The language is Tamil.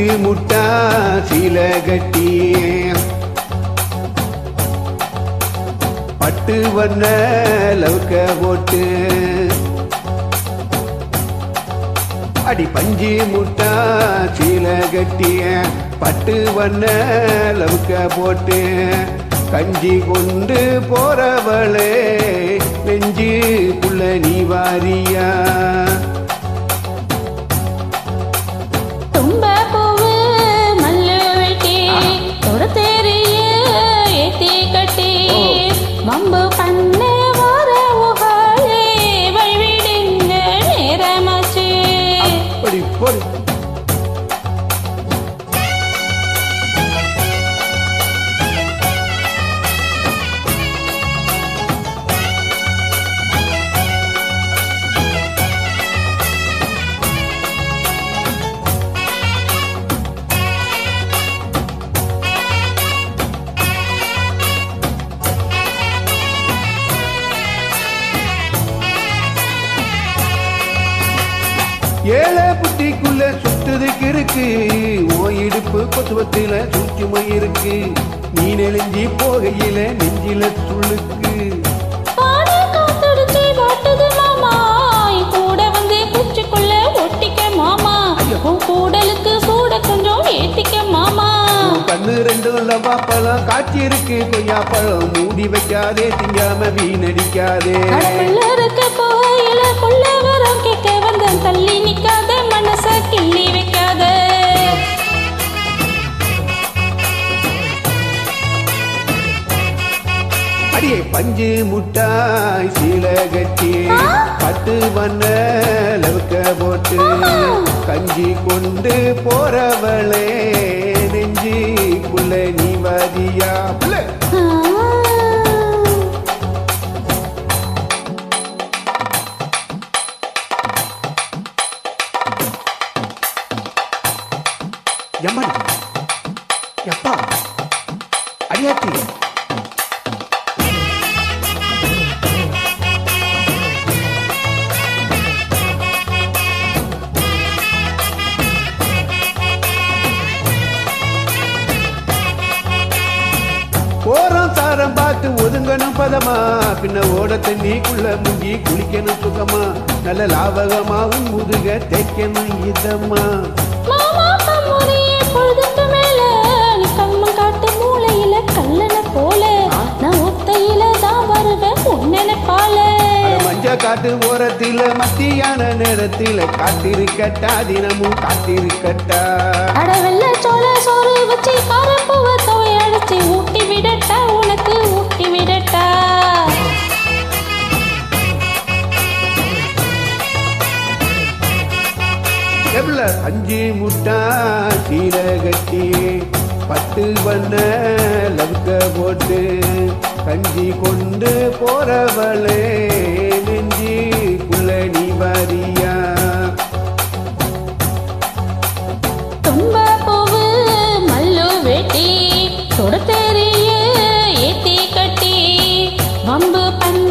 முட்டா சில கட்டியே. பட்டு வண்ண லவுக்க போட்டு. அடி பஞ்சு முட்டா சீல கட்டிய. பட்டு வண்ண லவுக்க போட்டு. கஞ்சி கொண்டு போறவளே நெஞ்சு புள்ள நீ வாரியா. இருக்கு. ஓ இடுப்பு கொசுவத்தில சூச்சுமை இருக்கு. நீ நெளிஞ்சி போகையில நெஞ்சில உன் கூடலுக்கு கூட கொஞ்சம் ஏத்திக்க மாமா. கண்ணு ரெண்டும் லவா பழம் காய்ச்சி இருக்கு. கொய்யா பழம் மூடி வைக்காதே திங்காம வீணடிக்காதே. இருக்க போயில புள்ள வரம் கேட்க அடியே பஞ்சு முட்டாய் சீல கட்டி பட்டு வண்ண லவுக்க போட்டு கஞ்சி கொண்டு போறவளே நீ வாதியா? புள்ள. எம்மன் எப்பா? அடியாத்தி? போறோம் சாரம் பார்த்து ஒதுங்கணும் பதமா. பின்ன ஓட தண்ணிக்குள்ள முங்கி குளிக்கணும் சுகமா. நல்ல லாபகமாவும் முதுக தைக்கணும் இதமா. காட்டு ஓரத்தில மத்தியான நேரத்தில காத்திருக்கட்டா தினமும் காத்திருக்கட்டா. அடவெல்ல சோள சோறு வச்சு காரப்பூவ எவ்வளோ அஞ்சு முட்டா சீல கட்டி பத்து பண்ண லவுக்க போட்டு கஞ்சி கொண்டு போறவளே நெஞ்சி புள்ள நீ வாரியா? தும்பா பூவு மல்லு வெட்டி சுடத்தேரிய ஏத்தி கட்டி வம்பு பண்ண